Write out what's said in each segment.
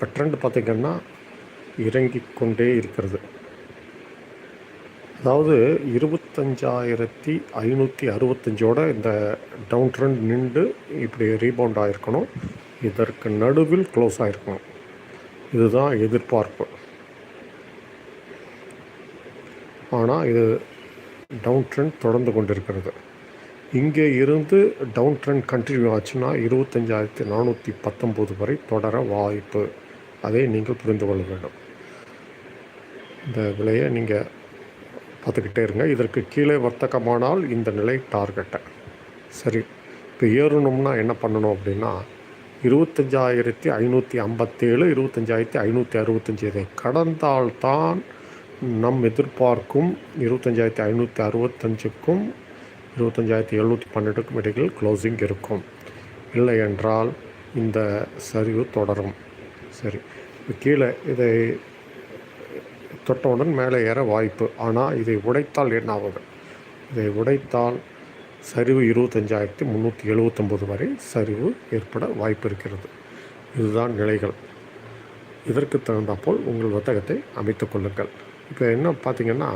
இப்போ ட்ரெண்ட் பார்த்திங்கன்னா இறங்கிக் கொண்டே இருக்கிறது. அதாவது இருபத்தஞ்சாயிரத்தி ஐநூற்றி அறுபத்தஞ்சோட இந்த டவுன் ட்ரெண்ட் நின்று இப்படி ரீபவுண்ட் ஆகிருக்கணும் இதற்கு நடுவில் க்ளோஸ் ஆகிருக்கணும் இதுதான் எதிர்பார்ப்பு. ஆனால் இது டவுன் ட்ரெண்ட் தொடர்ந்து கொண்டிருக்கிறது. இங்கே இருந்து டவுன் ட்ரெண்ட் கண்டினியூ ஆச்சுன்னா இருபத்தஞ்சாயிரத்தி நானூற்றி பத்தொம்போது வரை தொடர வாய்ப்பு. அதை நீங்கள் புரிந்து கொள்ள வேண்டும். இந்த விலையை நீங்கள் பார்த்துக்கிட்டே இருங்க. இதற்கு கீழே வர்த்தகமானால் இந்த நிலை டார்கெட்டை. சரி இப்போ ஏறணும்னா என்ன பண்ணணும் அப்படின்னா இருபத்தஞ்சாயிரத்தி ஐநூற்றி ஐம்பத்தேழு இருபத்தஞ்சாயிரத்தி ஐநூற்றி அறுபத்தஞ்சி. இதை கடந்தால்தான் நம் எதிர்பார்க்கும் இருபத்தஞ்சாயிரத்தி ஐநூற்றி அறுபத்தஞ்சுக்கும் இருபத்தஞ்சாயிரத்தி எழுநூற்றி பன்னெண்டுக்கும் இடையில் க்ளோசிங் இருக்கும் இல்லை என்றால் இந்த சரிவு தொடரும் சரி. இப்போ கீழே இதை தொட்டவுடன் மேலே ஏற வாய்ப்பு. ஆனால் இதை உடைத்தால் என்ன ஆகுது இதை உடைத்தால் சரிவு இருபத்தஞ்சாயிரத்தி முந்நூற்றி எழுபத்தொம்போது வரை சரிவு ஏற்பட வாய்ப்பு இருக்கிறது. இதுதான் நிலைகள். இதற்கு தகுந்தாப்போல் உங்கள் வர்த்தகத்தை அமைத்து கொள்ளுங்கள். இப்போ என்ன பார்த்தீங்கன்னா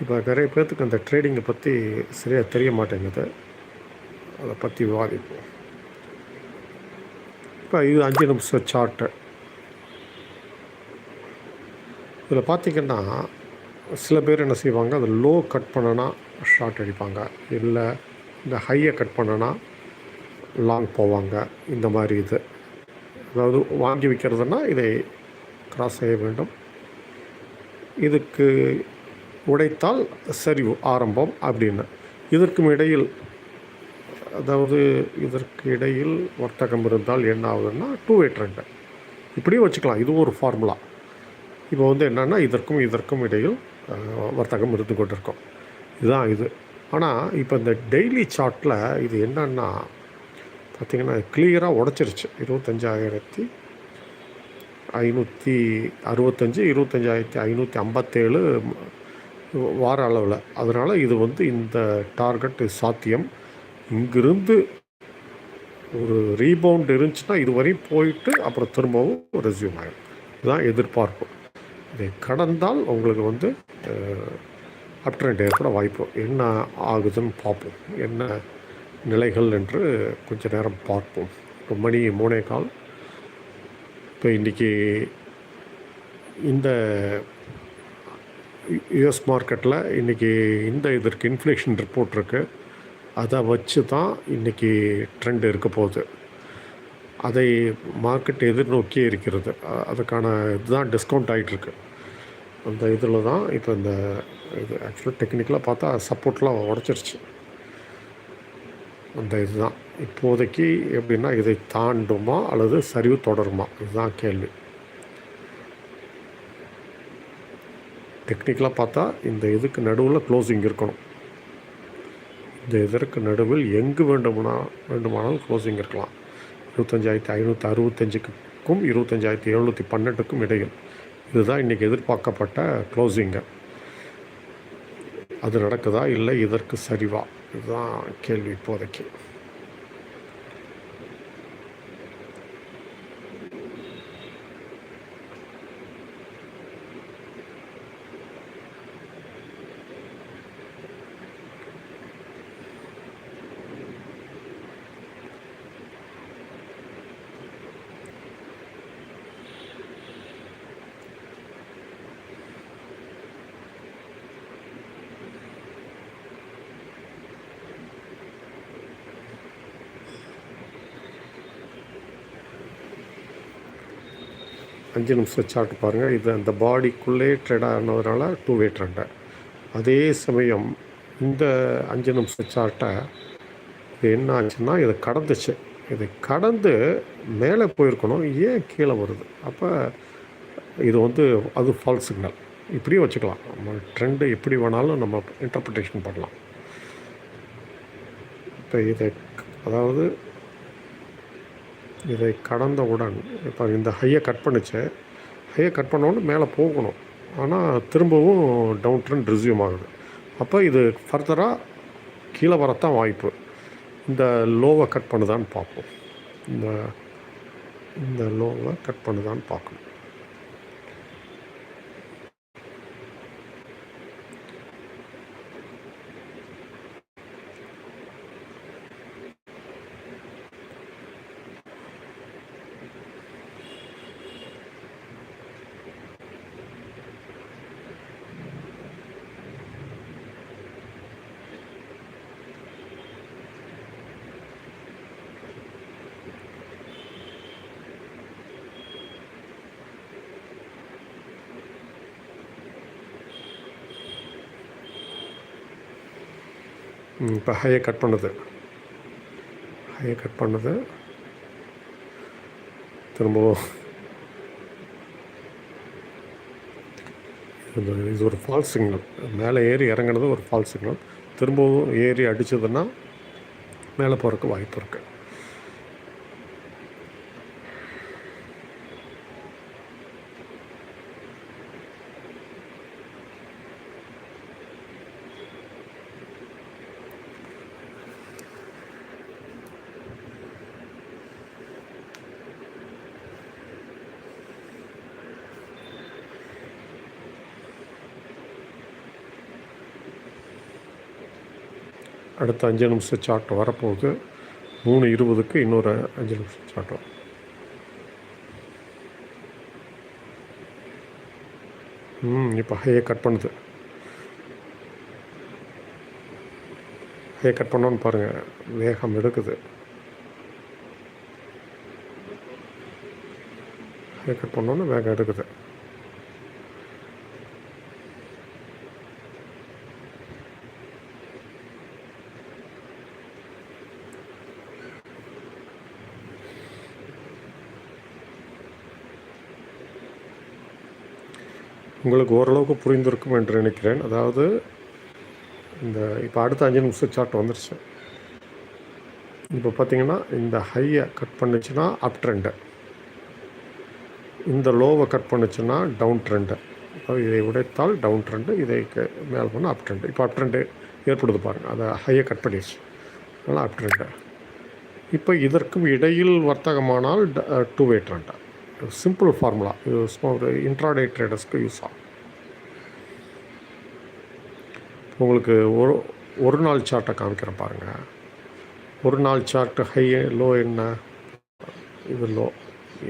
இப்போ நிறைய பேர்த்துக்கு அந்த ட்ரேடிங்கை பற்றி சரியாக தெரிய மாட்டேங்குது. அதை பற்றி விவாதிப்போம். இப்போ இது அஞ்சு நிமிஷம் சார்ட்டு இதில் பார்த்திங்கன்னா சில பேர் என்ன செய்வாங்க அதை லோ கட் பண்ணனா ஷார்ட் அடிப்பாங்க. இல்லை இந்த ஹையை கட் பண்ணனா லாங் போவாங்க. இந்த மாதிரி இது. அதாவது வாங்கி விற்கிறதுனா இதை கிராஸ் செய்ய வேண்டும். இதுக்கு உடைத்தால் சரிவு ஆரம்பம் அப்படின்னு. இதற்கும் இடையில் அதாவது இதற்கு இடையில் வர்த்தகம் இருந்தால் என்ன ஆகுதுன்னா டூ வே ட்ரெண்டு இப்படியும் வச்சுக்கலாம். இது ஒரு ஃபார்முலா இப்போ வந்து என்னென்னா இதற்கும் இதற்கும் இடையில் வர்த்தகம் இருந்து கொண்டிருக்கும். இதுதான் இது. ஆனால் இப்போ இந்த டெய்லி சார்ட்டில் இது என்னன்னா பார்த்திங்கன்னா கிளியராக உடச்சிருச்சு. இருபத்தஞ்சாயிரத்தி ஐநூற்றி அறுபத்தஞ்சி இருபத்தஞ்சாயிரத்தி ஐநூற்றி ஐம்பத்தேழு வார அளவில். அதனால் இது வந்து இந்த டார்கெட் சாத்தியம். இங்கிருந்து ஒரு ரீபவுண்ட் இருந்துச்சுன்னா இதுவரையும் போயிட்டு அப்புறம் திரும்பவும் ரெசியூம் ஆகிடும் இதுதான் எதிர்பார்ப்பு. இதை கடந்தால் உங்களுக்கு வந்து அப்ட்ரெண்ட் ஏற்பட வாய்ப்பு. என்ன ஆகுதுன்னு பார்ப்போம். என்ன நிலைகள் என்று கொஞ்ச நேரம் பார்ப்போம். இப்போ மணி மூணே கால். இப்போ இன்றைக்கி இந்த யுஎஸ் மார்க்கெட்டில் இன்றைக்கி இந்த இதற்கு இன்ஃப்ளேஷன் ரிப்போர்ட் இருக்குது அதை வச்சு தான் இன்றைக்கி ட்ரெண்ட் இருக்க போகுது. அதை மார்க்கெட் எதிர்நோக்கியே இருக்கிறது. அதுக்கான இதுதான் டிஸ்கவுண்ட் ஆகிட்டுருக்கு அந்த இதில் தான் இப்போ இந்த இது ஆக்சுவலாக டெக்னிக்கலாக பார்த்தா சப்போர்ட்லாம் உடச்சிருச்சு. அந்த இதுதான். இப்போதைக்கு எப்படின்னா இதை தாண்டுமா அல்லது சரிவு தொடருமா? இதுதான் கேள்வி. டெக்னிக்கலாக பார்த்தா இந்த இதுக்கு நடுவில் க்ளோசிங் இருக்கணும். இந்த இதற்கு நடுவில் எங்கு வேண்டுமானா வேண்டுமானாலும் க்ளோசிங் இருக்கலாம். இருபத்தஞ்சாயிரத்தி ஐநூற்றி அறுபத்தஞ்சுக்கும் இருபத்தஞ்சாயிரத்தி எழுநூற்றி பன்னெண்டுக்கும் இடையில். இதுதான் இன்றைக்கி எதிர்பார்க்கப்பட்ட க்ளோசிங்கு அது நடக்குதா? இல்லை இதற்கு சரிவா? இதுதான் கேள்வி இப்போதைக்கு. அஞ்சு நிமிஷம் சார்ட் பாருங்கள் இது அந்த பாடிக்குள்ளே ட்ரெட் ஆனதுனால டூ வே ட்ரெண்டை அதே சமயம் இந்த அஞ்சு நிமிஷம் சார்ட்டை இது என்ன ஆச்சுன்னா இதை கடந்துச்சு. இதை கடந்து மேலே போயிருக்கணும். ஏன் கீழே வருது? அப்போ இது வந்து அது ஃபால்ஸ் சிக்னல் இப்படியும் வச்சுக்கலாம். நம்ம ட்ரெண்டு எப்படி வேணாலும் நம்ம இன்டர்பிரிட்டேஷன் பண்ணலாம். இப்போ இதை அதாவது இதை கடந்தவுடன் இப்போ இந்த ஹையை கட் பண்ணிச்சு. ஹையை கட் பண்ணோன்னு மேலே போகணும். ஆனால் திரும்பவும் டவுன் ட்ரெண்ட் ரிசியூம் ஆகுது. அப்போ இது ஃபர்தராக கீழே வரத்தான் வாய்ப்பு. இந்த லோவை கட் பண்ணுதான்னு பார்ப்போம். இந்த இந்த லோவை கட் பண்ணுதான்னு பார்க்கணும். இப்போ ஹையை கட் பண்ணுது. ஹையை கட் பண்ணுது. திரும்பவும். இது இது ஒரு ஃபால்ஸ் சிக்னல் மேலே ஏறி இறங்குனது ஒரு ஃபால்ஸ் சிக்னல் திரும்பவும் ஏறி அடித்ததுன்னா மேலே போகிறதுக்கு வாய்ப்பு இருக்குது அடுத்த அஞ்சு நிமிஷம் சார்ட் வரப்போகுது. மூணு இருபதுக்கு இன்னொரு அஞ்சு நிமிஷம் சார்ட் வரும் ம் இப்போ ஹையை கட் பண்ணுது. ஹையை கட் பண்ணோன்னு பாருங்கள் வேகம் எடுக்குது. ஹையை கட் பண்ணோன்னு வேகம் எடுக்குது. உங்களுக்கு ஓரளவுக்கு புரிந்திருக்கும் என்று நினைக்கிறேன். அதாவது இந்த இப்போ அடுத்த அஞ்சு நிமிஷம் சார்ட் வந்துருச்சு. இப்போ பார்த்தீங்கன்னா இந்த ஹையை கட் பண்ணுச்சுன்னா அப் ட்ரெண்டு இந்த லோவை கட் பண்ணுச்சுன்னா டவுன் ட்ரெண்டு அதாவது இதை உடைத்தால் டவுன் ட்ரெண்டு இதை மேலே பண்ணால் அப் ட்ரெண்டு இப்போ அப் ட்ரெண்டு ஏற்படுது பாருங்கள் அதை ஹையை கட் பண்ணிடுச்சு. அதனால் அப் ட்ரெண்டு இப்போ இதற்கும் இடையில் வர்த்தகமானால் two way trend simple formula இது ஒரு இன்ட்ராடே ட்ரேடர்ஸ்க்கு யூஸ் ஆகும். உங்களுக்கு ஒரு ஒரு நாள் சார்ட்டை காமிக்கிறேன் பாருங்கள் ஒரு நாள் சார்ட்டு ஹை லோ என்ன? இது லோ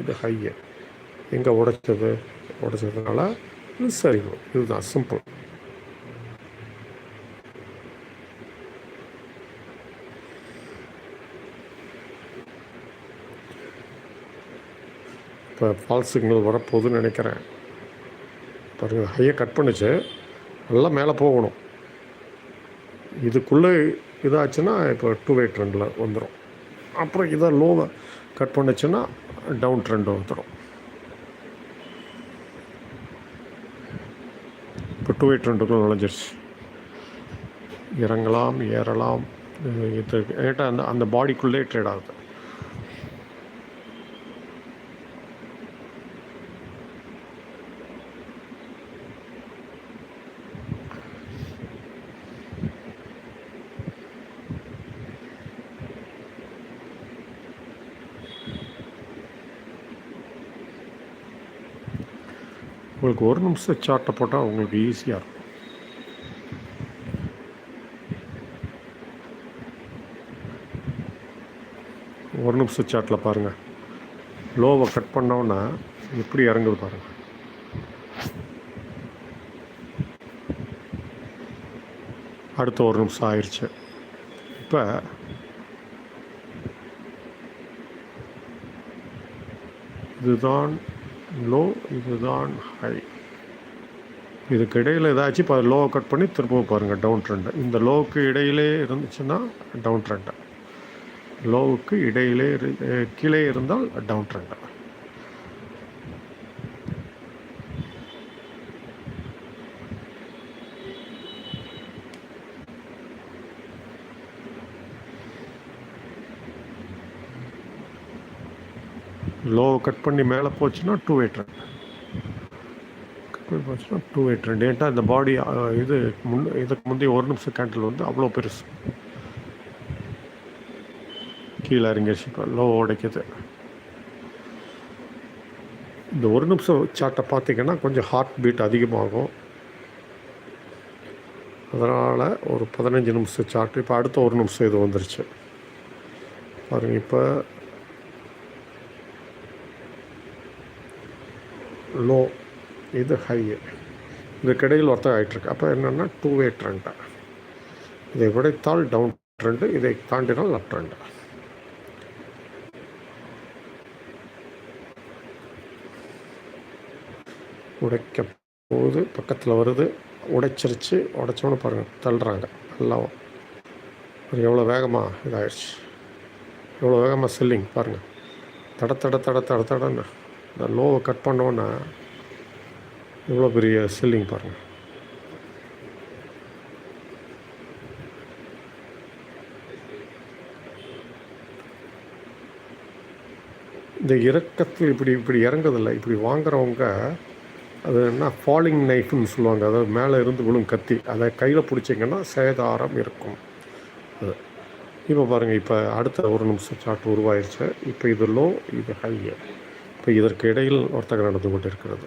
இது ஹையு எங்கே உடைச்சது? உடைச்சதுனால இது சரிவு இதுதான் சிம்பிள் இப்போ ஃபால்ஸ் சிக்னல் வரப்போகுதுன்னு நினைக்கிறேன். பாருங்கள் ஹையை கட் பண்ணுச்சு. நல்லா மேலே போகணும். இதுக்குள்ளே இதாச்சுன்னா இப்போ டூ வே ட்ரெண்டில் வந்துடும் அப்புறம் இதை லோவை கட் பண்ணுச்சுன்னா டவுன் ட்ரெண்டு வந்துடும் இப்போ டூ வே ட்ரெண்டுக்குள்ள நுழைஞ்சிருச்சு. இறங்கலாம் ஏறலாம். இது ஏட்டா அந்த அந்த பாடிக்குள்ளே ட்ரேட் ஆகுது. உங்களுக்கு ஒரு நிமிஷம் சார்ட்டை போட்டால் உங்களுக்கு ஈஸியாக இருக்கும். ஒரு நிமிஷம் சாட்டில் பாருங்கள் லோவை கட் பண்ணோன்னா எப்படி இறங்குது பாருங்கள் அடுத்த ஒரு நிமிஷம் ஆயிடுச்சு இப்போ இதுதான் லோ இதுதான் ஹை. இதுக்கு இடையில் ஏதாச்சும் இப்போ லோவை கட் பண்ணி திரும்பவும் பாருங்கள் டவுன் ட்ரெண்டு. இந்த லோவுக்கு இடையிலே இருந்துச்சுன்னா டவுன் ட்ரெண்டு. லோவுக்கு இடையிலே இரு- கீழே இருந்தால் டவுன் ட்ரெண்டு. லோவை கட் பண்ணி மேலே போச்சுன்னா டூ வே ட்ரெண்ட் கட் பண்ணி போச்சுன்னா டூ வே ட்ரெண்ட் ஏன்ட்டா இந்த பாடி இது முன் இதுக்கு முந்தைய ஒரு நிமிஷம் கேண்டில் வந்து அவ்வளோ பெருசு. கீழே இறங்கிடுச்சு இப்போ லோ உடைக்குது. இந்த ஒரு நிமிஷம் சார்ட்டை பார்த்தீங்கன்னா கொஞ்சம் ஹார்ட் பீட் அதிகமாகும். அதனால் ஒரு பதினஞ்சு நிமிஷம் சார்ட் இப்போ அடுத்த ஒரு நிமிஷம் இது வந்துருச்சு. பாருங்கள் இப்போ லோ இது ஹையு இதுக்கு இடையில் ஒருத்தர் ஆகிட்டுருக்கு அப்போ என்னென்னா டூ வே ட்ரெண்டு இதை உடைத்தால் டவுன் ட்ரெண்டு இதை தாண்டினால் லெஃப்ட் ட்ரெண்டு உடைக்க போகுது பக்கத்தில் வருது உடைச்சிருச்சு உடைச்சோன்னு பாருங்கள் தள்ளுறாங்க. எல்லாம். ஒரு எவ்வளோ வேகமாக இதாகிடுச்சு எவ்வளோ வேகமாக செல்லிங் பாருங்கள் தட தட தட தட தடன்னு. இந்த லோவை கட் பண்ணோன்னா எவ்வளோ பெரிய செல்லிங் பாருங்கள் இந்த இறக்கத்தில் இப்படி இப்படி இறங்குதில்ல இப்படி வாங்குறவங்க அது என்ன ஃபாலிங் நைஃப்னு சொல்லுவாங்க. அதாவது மேலே இருந்து விழும் கத்தி. அதை கையில் பிடிச்சிங்கன்னா சேதாரம் இருக்கும். அது. இப்போ பாருங்கள் இப்போ அடுத்த ஒரு நிமிஷம் சாட் உருவாயிருச்சு. இப்போ இது லோ இது ஹையர் இப்போ இதற்கு இடையில் வர்த்தகம் நடந்து கொண்டிருக்கிறது.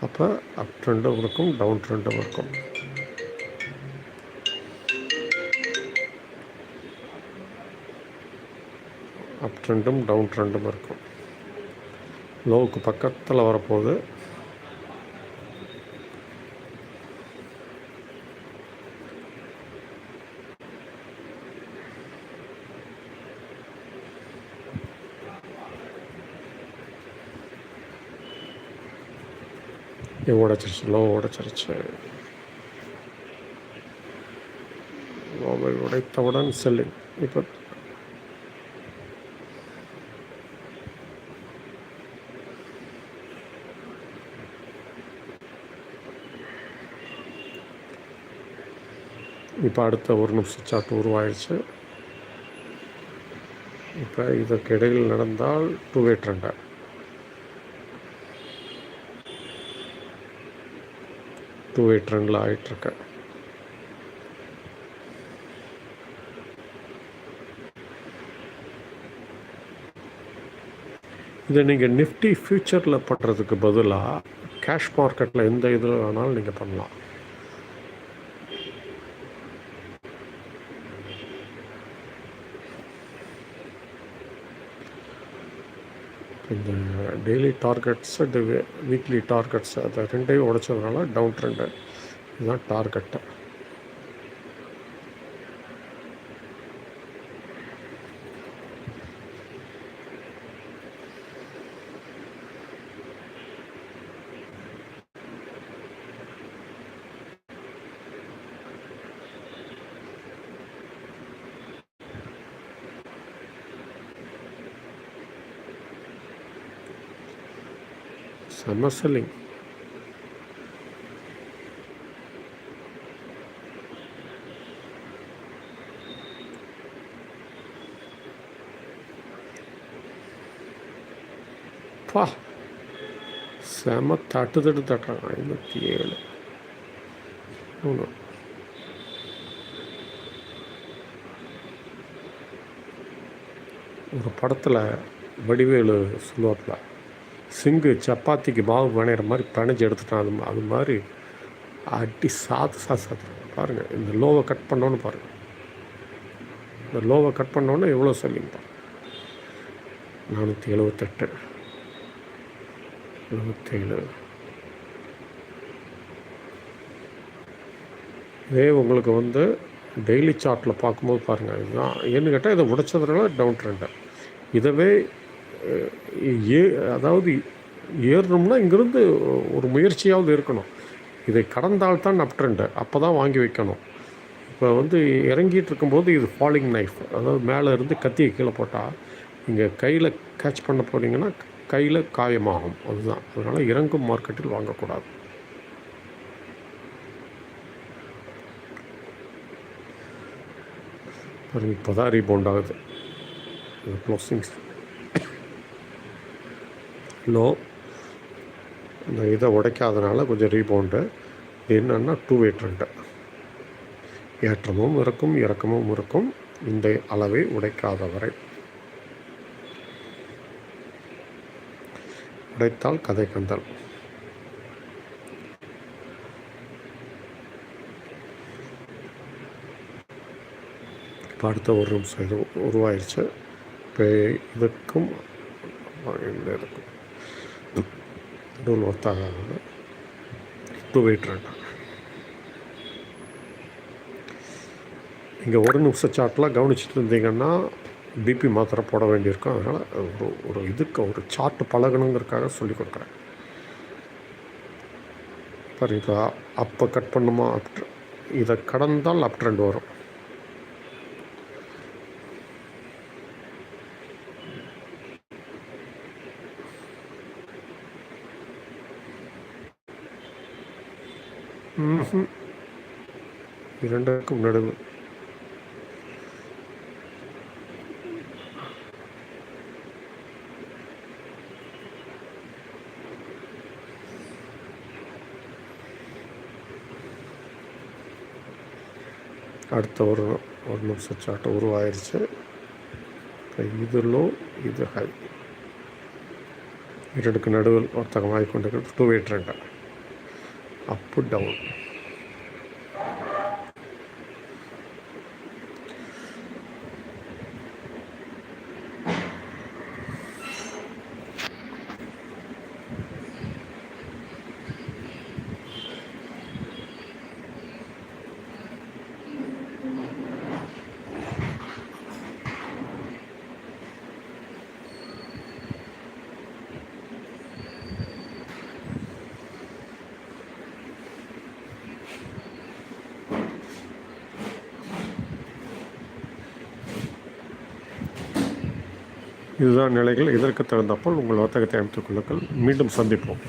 அப்போ அப் ட்ரெண்டும் இருக்கும் டவுன் ட்ரெண்டும் இருக்கும். அப் ட்ரெண்டும் டவுன் ட்ரெண்டும் இருக்கும். லோவுக்கு பக்கத்தில் வரப்போகுது. இது உடச்சிருச்சு லோ உடச்சிருச்சு. உடைத்தவுடன் செல்லிங் இப்போ இப்போ அடுத்த ஒரு நிமிஷம் சாட்டு உருவாயிடுச்சு இப்போ இதற்கு இடையில் நடந்தால் டூ வே ட்ரெண்டை டூ வே ட்ரெண்டில் ஆகிட்டுருக்கேன் இதை நீங்கள் நிஃப்டி ஃப்யூச்சரில் பண்ணுறதுக்கு பதிலாக கேஷ் மார்க்கெட்டில் எந்த இதில் வேணாலும் நீங்கள் பண்ணலாம். இந்த டெய்லி டார்கெட்ஸு இந்த வீக்லி டார்கெட்ஸ் அதை ரெண்டையும் உடைச்சதுனால டவுன் ட்ரெண்டு இதுதான் டார்கெட்டு செம்ம அப்பா பா செம தட்டு தட்டு தட்டான் ஐம்பத்தி ஏழு மூணு ஒரு படத்தில் வடிவேலு சொல்லுவாப்பில் சிங்கு சப்பாத்திக்கு மாவு பிணையிற மாதிரி பிணைஞ்சு எடுத்துட்டான். அது அது மாதிரி அடி சாத்து சாத்து சாத்து. பாருங்கள் இந்த லோவை கட் பண்ணோன்னு பாருங்கள் இந்த லோவை கட் பண்ணோன்னே எவ்வளோ சொல்லிங்கப்பா நானூற்றி எழுபத்தெட்டு எழுபத்தேழு இதே உங்களுக்கு வந்து டெய்லி சார்ட்டில் பார்க்கும்போது பாருங்கள் இதுதான். ஏன்னு கேட்டால் இதை உடைச்சதுனால டவுன் ட்ரெண்டு. இதவே ஏ அதாவது ஏறணும்னா இங்கேருந்து ஒரு முயற்சியாவது இருக்கணும். இதை கடந்தால் தான் அப் ட்ரெண்டு அப்போ தான் வாங்கி வைக்கணும். இப்போ வந்து இறங்கிட்டு இருக்கும்போது இது ஃபாலிங் நைஃப் அதாவது மேலே இருந்து கத்தியை கீழே போட்டால் நீங்கள் கையில் கேட்ச் பண்ண போனீங்கன்னா கையில் காயமாகும். அதுதான். அதனால் இறங்கும் மார்க்கெட்டில் வாங்கக்கூடாது. இப்போ தான் ரீபவுண்ட் ஆகுது. க்ளோசிங்ஸ் லோ இந்த இதை உடைக்காதனால கொஞ்சம் ரீபவுண்டு என்னென்னா டூ வே ட்ரெண்டு ஏற்றமும் இருக்கும் இறக்கமும் இருக்கும். இந்த அளவை உடைக்காத வரை. கதை கந்தல். இப்போ அடுத்த ஒரு நிமிஷம் இது உருவாயிருச்சு. இப்போ இதுக்கும் இந்த இதுக்கும். நடுவில் ஒத்தாகாது டூ வெயிட் ரெண்டு இங்கே ஒரு நிமிஷ சார்ட்டில் கவனிச்சிட்டு இருந்தீங்கன்னா பிபி மாத்திரை போட வேண்டியிருக்கும். அதனால் ஒரு ஒரு இதுக்கு ஒரு சார்ட்டு பழகணுங்கிறதுக்காக சொல்லி கொடுக்குறேன். பாருங்க அப்போ கட் பண்ணுமா? அப் இதை கடந்தால் அப் ட்ரெண்ட் வரும். இரண்டுக்கும் நடுவு அடுத்த ஒரு ஒரு நிமிஷம் சாட்டை உருவாயிருச்சு. இப்போ இது லோ இது ஹை இரண்டுக்கு நடுவில் ஒருத்தகமாகி கொண்டு டூ வெயிட் ரெண்டு அப்பு டவுன் இதுதான் நிலைகள். இதற்கு தகுந்தப்போல் உங்கள் வர்த்தகத்தை அமைத்துக் கொள்ளுங்கள். மீண்டும் சந்திப்போம்.